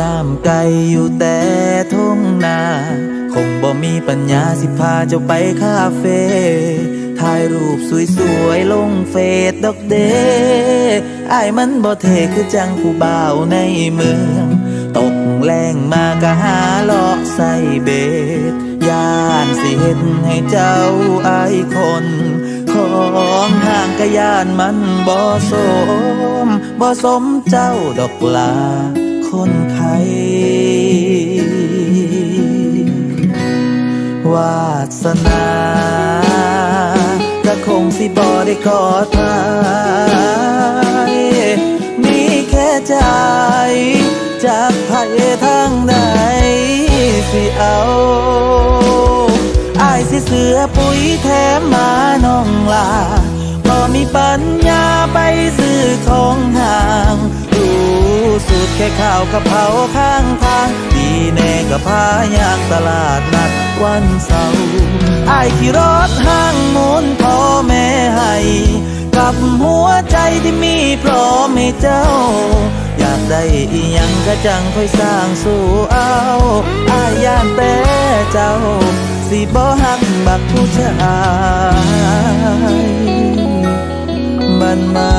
น้ำไก่อยู่แต่ทุ่งนา คงบ่มีปัญญาสิพาเจ้าไปคาเฟ่ถ่ายรูปสวยๆ ลงเฟซดอกเดไอ้มันบ่เทคือจังผู้บ่าวในเมือง ตกแรงมากะหาเลาะใส่เบ็ดย่านสิเห็นให้เจ้าไอายคนของห่างกะยานมันบ่สมบ่สมเจ้าดอกลา คนไทยวาสนาก็คงสิบ่ได้ขอทายมีแค่ใจ จากไผทางใดสิเอาอายสิเสือปุ๋ยแถมมาน้องลาบ่มีปัญญาไปซื้อของห่าง สุดแค่ข้าวกะเพราข้างทาง ดีแน่กับพายางตลาดนัดวันเสาร์ไอายขี่รถห้างมุนพ่อแม่ให้กับหัวใจที่มีพร้อมให้เจ้า อยากได้อีหยังก็จังค่อยสร้างสู่เอาอาย่านแต่เจ้า สิบ่หักบักผู้ชายมันมา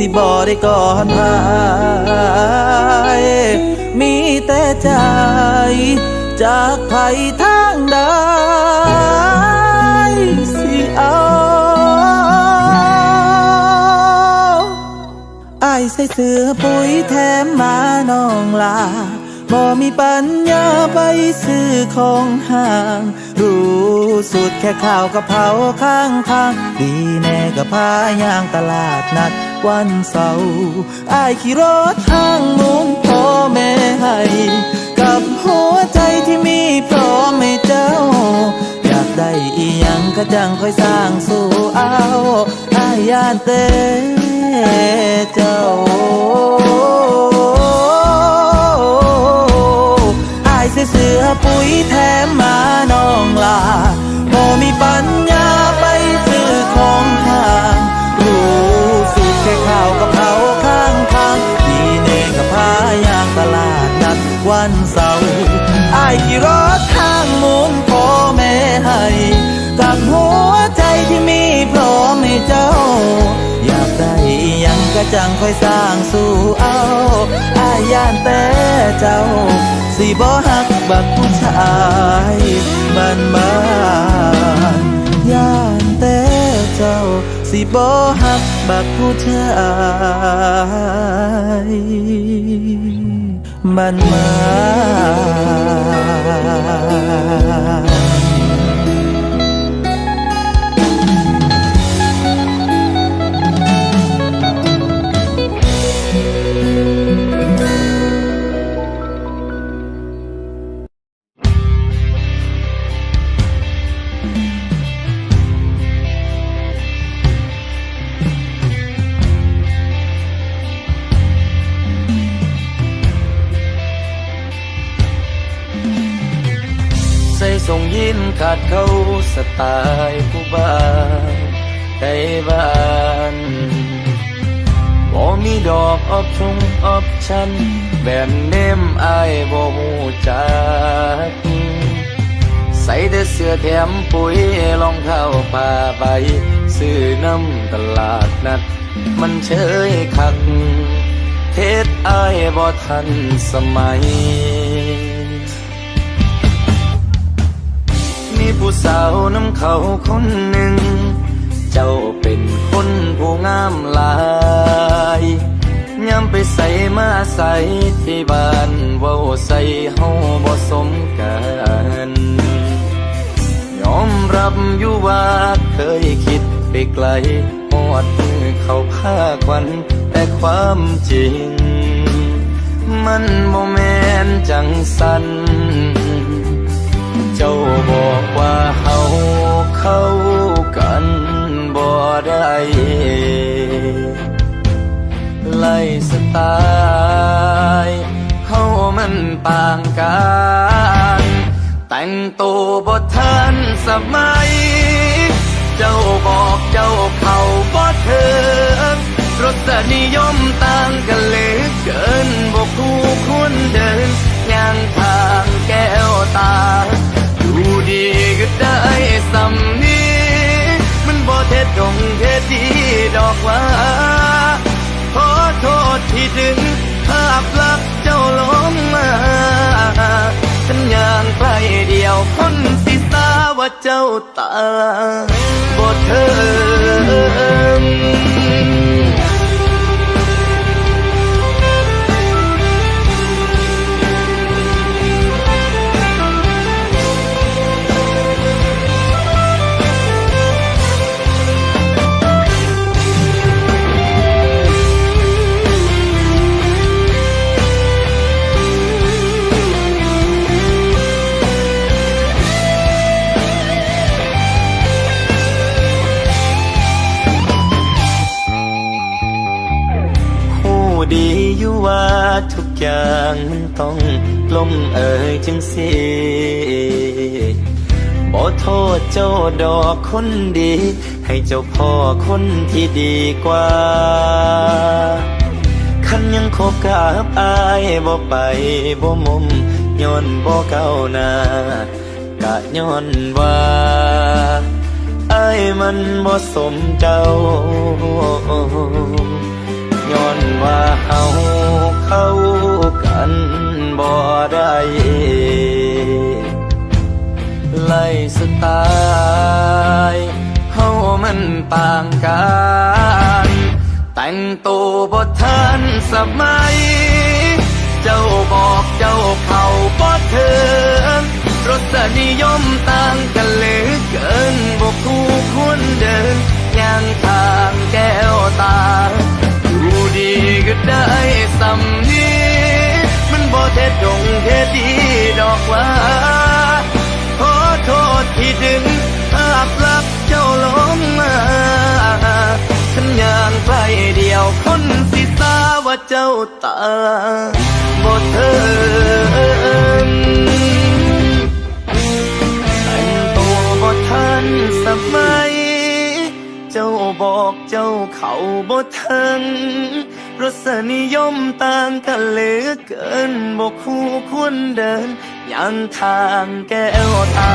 สิบ่ได้ก่อนพายมีแต่ใจจากไผทางใดสิเอาไอายใส่เสื้อปุ๋ยแถมมาน้องลาบ่มีปัญญาไปซื้อของห่าง รู้สุดแค่ข้าวกะเพราข้างทาง ดีแน่กับพายางตลาดนัด วันเสาร์อายขี่รถทางมุนพ่อแม่ให้ กับหัวใจที่มีพร้อมให้เจ้า อยากได้อีหยังก็จังค่อยสร้างสู่เอาอายย่านเต้เจ้าอายเสียเสือปุ๋ยแถมมาน้องลาบ่มีปัญญาายางตลาดนัดวันเสาร์อายขี่รถทางมุนพ่อแม่ให้กับหัวใจที่มีพร้อมให้เจ้า อยากได้ยังก็จังค่อยสร้างสู่เอาอายย่านแต่เจ้า สิบ่หักบักผู้ชายบ้านบ้านย่านแต่เจ้า สิบ่หักบักผู้ชายบ้านมา ขาดเขาสไตล์ผู้บ้านไกบ้านบ่มีดอกออปชงออปชั่นแบบเนมอายบ่ฮู้จักใส่แต่เสื้อแถมปุ๋ยรองเท้าผ้าใบ ซื้อน้ำตลาดนัด มันเชยคักเทศอายบ่ทันสมัย ผู้สาวน้ำเขาคนหนึ่ง เจ้าเป็นคนผู้งามหลายย้ำไปใส่มาใส่ที่บ้านเว้าใส่เฮาบ่สมกันยอมรับอยู่ว่าเคยคิดไปไกลหอดมือเขาพาควันแต่ความจริง มันโมแมนจังสัน ตล์เฮามันต่างกันแต่งตัวบ่ทันสมัย เจ้าบอกเจ้าเขาบ่เถิงรสนิยมต่างกันเหลือเกินบ่คู่ควรเดินย่างทางแก้วตาดูดีก็ได้สำนี้มันบ่เท็ดดงเท็ดดีดอกว่า โทษที่ดึงภาพลักษณ์เจ้าลงมาฉันย่างใกล้เดียวคนสิตาว่าเจ้าตาบ่เทิง คนดี ให้เจ้าพ่อคนที่ดีกว่าคันยังคบกับอายบ่ไปบ่มุมย้อนบ่เก้าหน้ากะย้อนว่าอายมันบ่สมเจ้าย้อนว่าเฮาเข้ากันบ่ได้ ไล่สไตล์เฮามันต่างกันแต่งตัวบ่ทันสมัย เจ้าบอกเจ้าเขาบ่เถิงรสนิยมต่างกันเหลือเกินบ่คู่ควรเดินย่างทางแก้วตาดูดีก็ได้สำนีมันบ่เท็ดดงเท็ดดีดอกว่า ที่ดึงภาพลักษณ์เจ้าลงมาฉันย่างใกล้เดียวคนสิทราว่าเจ้าตาบ่เทิงแต่งตัวบ่ทันสมัย เจ้าบอกเจ้าเขาบ่ถึงรสนิยมต่างกันเหลือเกินบอกคู่ควรเดินยังทางแก้วตา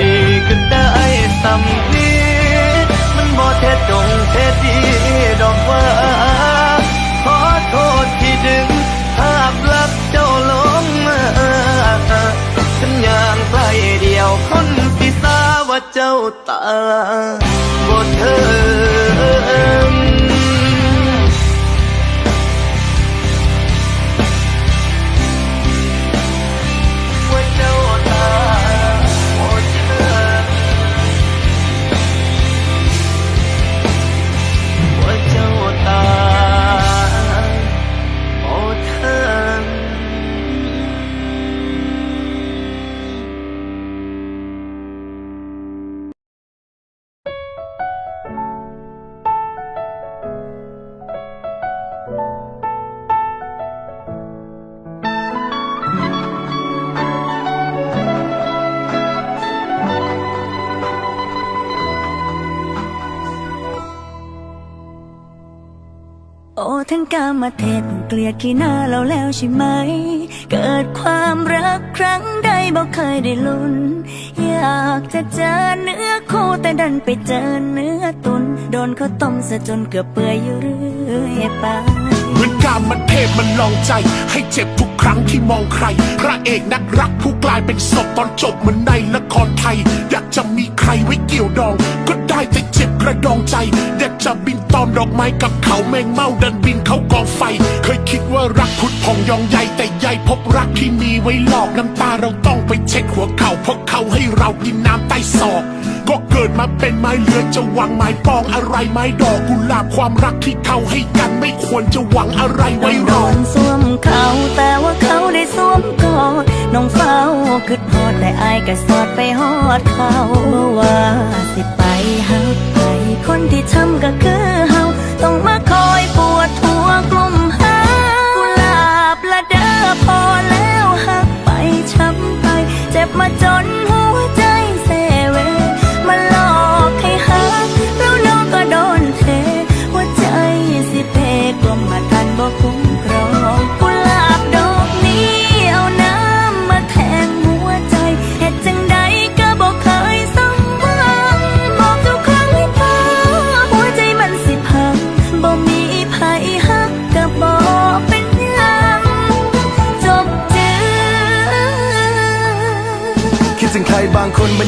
ดีก็ได้สำนีมันบ่เท็ดดงเท็ดดีดอกว่า ขอโทษที่ดึงภาพลักษณ์เจ้าลงมาฉันย่างใกล้เดียวคนสิทราว่าเจ้าตาบ่เธอ มาเทศเกลียดขี้หน้าเราแล้วใช่ไหม เกิดความรักครั้งใดบอกเคยได้ลุ้น อยากจะเจอเนื้อคู่แต่ดันไปเจอเนื้อตุน โดนเขาต้มซะจนเกือบเปื่อยอยู่เรื่อยไปเหมือนกามมันเทพมันลองใจ ให้เจ็บทุกครั้งที่มองใคร พระเอกนักรักผู้กลายเป็นศพตอนจบเหมือนในละครไทย อยากจะมีใครไว้เกี่ยวดอง ก็ได้แต่เจ็บกระดองใจอยากจะบิน มดอกไม้กับเขาแมงเม่าดินบินเขากองไฟ เคยคิดว่ารักพุดพองยองใหญ่แต่ใหญ่พบรักที่มีไว้หลอกน้ำตาเราต้องไปเช็ดหัวเขาเพราะเขาให้เรากินน้ำใต้ศอกก็เกิดมาเป็นไม้เลือนจะหวังไม้ปองอะไรไม้ดอกกุหลาบความรักที่เขาให้กันไม่ควรจะหวังอะไรไว้รโดอนสวมเขาแต่ว่าเขาได้สวมกอดน้องเฝ้าคิดฮอดแต่อายก็สอดไปฮอดเขาเมื่อว่าสิไปหักไป คนที่ทำก็คือเฮาต้องมาคอยปวดหัวกลัว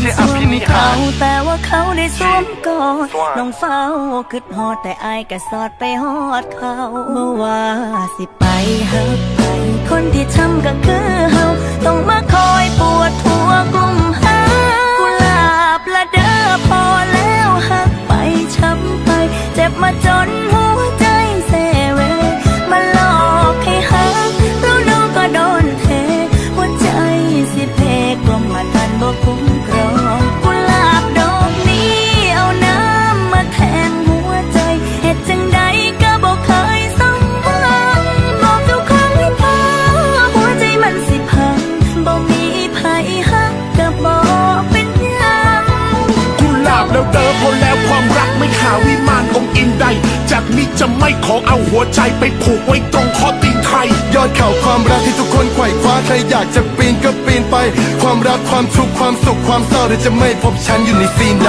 ใช่อภินิหารแต่ว่าเขาได้สวมกอดน้องเฝ้าคิดฮอดแต่อายก็สอดไปฮอดเขาเมื่อว่าสิไปหักไป คนที่ทำก็คือเฮาต้องมาคอยปวดหัวกลุ่มหากุหลาบละเด้อพอแล้วหักไปช้ำไป เจ็บมาจนหัว จะไม่ขอเอาหัวใจไปผูกไว้ตรงข้อตีนใคร ยอดเขาความรักที่ทุกคนไขว่คว้าใครอยากจะปีนก็ปีนไป ความรักความทุกข์ความสุขความเศร้าเธอจะไม่พบฉันอยู่ในซีนใด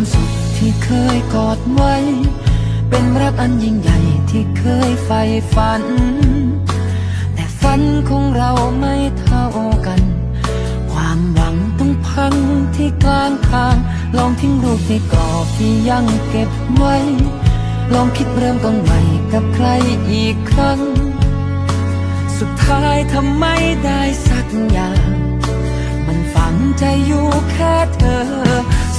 ความสุขที่เคยกอดไว้ เป็นรักอันยิ่งใหญ่ที่เคยใฝ่ฝัน แต่ฝันของเราไม่เท่ากัน ความหวังต้องพังที่กลางทาง ลองทิ้งรูปในกรอบที่ยังเก็บไว้ ลองคิดเริ่มต้นใหม่กับใครอีกครั้ง สุดท้ายทำไม่ได้สักอย่าง มันฝังใจอยู่แค่เธอ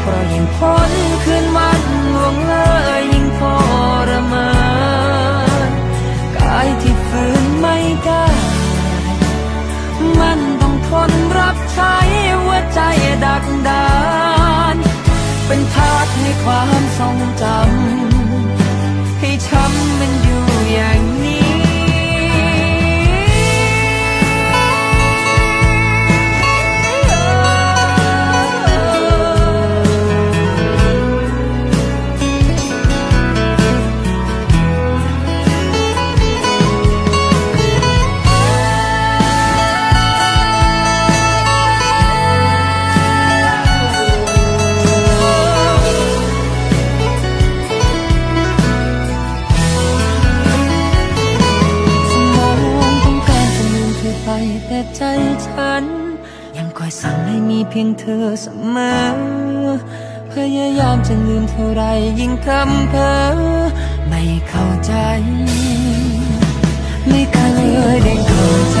เพราะยิ่งทนคืนวันล่วงเลยยิ่งทรมานกายที่ฝืนไม่ได้ มันต้องทนรับใช้หัวใจดักดาน เป็นทาสให้ความ อเสมอ พยายามจะลืมเท่าไรยิ่งคำเพ้อไม่เข้าใจ ไม่เคยได้เข้าใจ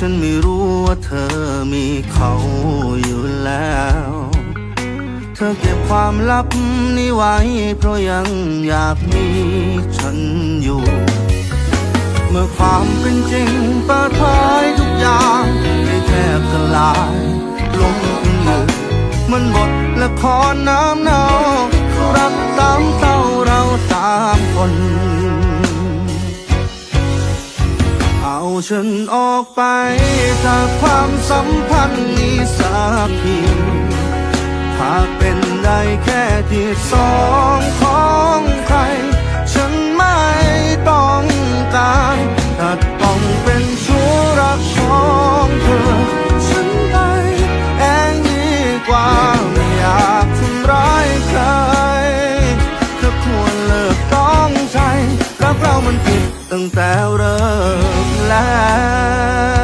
ฉันไม่รู้ว่าเธอมีเขาอยู่แล้ว เธอเก็บความลับนี้ไว้ เพราะยังอยากมีฉันอยู่ เมื่อความเป็นจริงเปิดเผยทุกอย่างให้แทบสลายลงเป็นหนึ่มันบทละครน้ำเนารักสามเศร้าเราสามคน ฉันออกไปจากความสัมพันธ์นี้สักทีถ้าเป็นได้แค่ที่สองของใคร ฉันไม่ต้องการถ้าต้องเป็นชู้รักของเธอ ฉันไปเองดีกว่าไม่อยากทำร้ายใครเธอควรเลิกต้องใจรักเรามันผิดตั้งแต่เริ่มา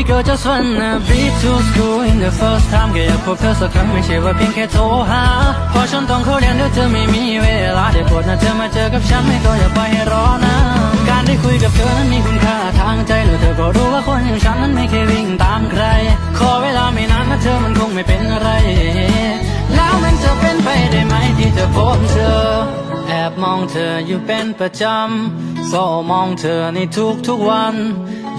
Baby girl just wanna be to school in the first time แค่อยากพบเธอสักครั้งไม่ใช่ว่าเพียงแค่โทรหาเพราะฉันต้องเข้าเรียนดี๋ยวเธอไม่มีเวลาได้โปรดนะเธอมาเจอกับฉันไม่ก็อย่าปล่อยให้รอนะการได้คุยกับเธอนั้นมีคุณค่าทางใจแล้วเธอก็รู้ว่าคนอย่างฉันนั้นไม่เคยวิ่งตามใคร ขอเวลาไม่นานนะเธอมันคงไม่เป็นอะไร แล้วมันจะเป็นไปได้ไหมที่จะพบเธอ แอบมองเธออยู่เป็นประจำโซมองเธอในทุกๆวัน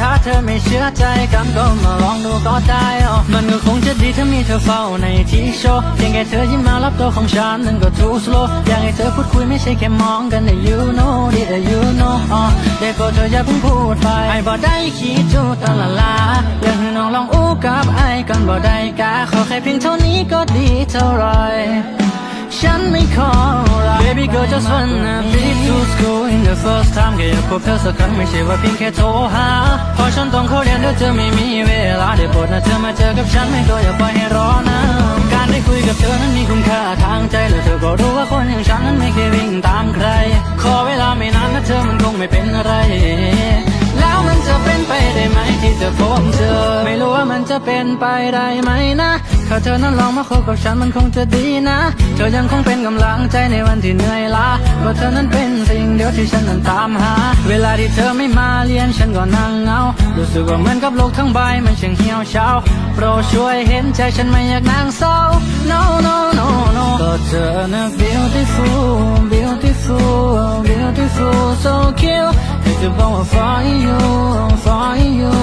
ถ้าเธอไม่เชื่อใจกันก็มาลองดูก็ได้อ๋อมันก็คงจะดีถ้ามีเธอเฝ้าในที่โชว์เพียงแค่เธอยิ้มมารับตัวของฉันนั่นก็ too slow อยากให้เธอพูดคุยไม่ใช่แค่มองกันแต่ you know ดีแต่ you know อ๋อเด็กก็เธออย่าเพิ่งพูดไปไอ้บ่ได้คิดจูตะละลาอยากให้น้องลองอู้กับไอ้กันบ่ได้กาขอแค่เพียงเท่านี้ก็ดีเท่าไร ฉันไม่ขออะไร Baby girl just wanna be to school in the first time แค่อยากพบเธอสักครั้งไม่ใช่ว่าเพียงแค่โทรหาเพราะฉันต้องเข้าเรียนเดี๋ยวเธอไม่มีเวลาได้โปรดนะเธอมาเจอกับฉันไม่ก็อย่าปล่อยให้รอนะการได้คุยกับเธอนั้นมีคุณค่าทางใจแล้วเธอก็รู้ว่าคนอย่างฉันนั้นไม่เคยวิ่งตามใคร ขอเวลาไม่นานนะเธอมันคงไม่เป็นอะไร แล้วมันจะเป็นไปได้ไหมที่จะพบเธอไม่รู้ว่ามันจะเป็นไปได้ไหมนะถ้าเธอนั้นลองมาคบกับฉันมันคงจะดีนะ เธอยังคงเป็นกำลังใจในวันที่เหนื่อยล้าเพราะเธอนั้นเป็นสิ่งเดียวที่ฉันนั้นตามหา เวลาที่เธอไม่มาเรียนฉันก็นั่งเงา รู้สึกว่าเหมือนกับโลกทั้งใบมันช่างเหี่ยวเฉาโปรดช่วยเห็นใจฉันไม่อยากนั่งเศร้า no no no no ก็เธอนะ beautiful beautiful beautiful so cute อยากจะบอกว่า for you for you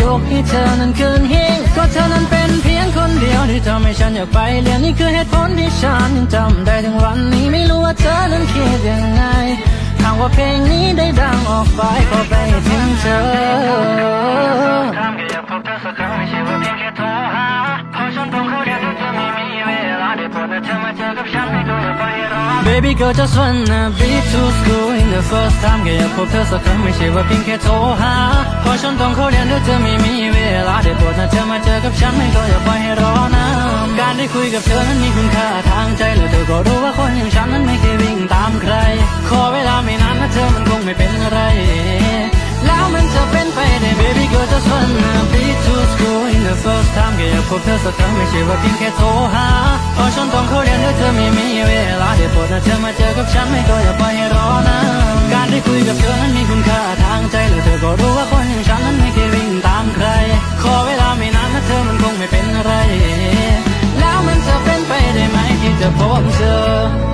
ยกให้เธอนั้นคืนหิ้งก็เธอนั้นเป็นเพียงคนเดียวที่ทำให้ฉันอยากไปเรียนนี่คือเหตุผลที่ฉันยังจำได้ถึงวันนี้ไม่รู้ว่าเธอนั้นคิดยังไงหากว่าเพลงนี้ได้ดังออกไปขอไปถึงเธอ Baby girl just wanna be to school in the first time แค่อยากพบเธอสักครั้งไม่ใช่ว่าเพียงแค่โทรหาเพราะฉันต้องเข้าเรียนเดี๋ยเธอไม่มีเวลาได้โปรดนะเธอมาเจอกับฉันไม่ก็อย่าปล่อยให้รอนะการได้คุยกับเธอนั้นมีคุณค่าทางใจแล้วเธอก็รู้ว่าคนอย่างฉันนั้นไม่เคยวิ่งตามใคร ขอเวลาไม่นานนะเธอมันคงไม่เป็นอะไร แล้วมันจะเป็นไปได้ Baby girl just wanna be to school the first time ก็อยากพบเธอสักครั้งไม่ใช่ว่าเพียงแค่โทรหาเพราะฉันต้องเข้าเรียนด้วยเธอไม่มีเวลาได้โปรดนะเธอมาเจอกับฉันไม่ก็อย่าปล่อยให้รอนาการได้คุยกับเธอนั้นมีคุณค่าทางใจและเธอก็รู้ว่าคนอย่างฉันนั้นไม่เคยวิ่งตามใคร ขอเวลาไม่นานนะเธอมันคงไม่เป็นอะไร แล้วมันจะเป็นไปได้ไหมที่จะพบเจอ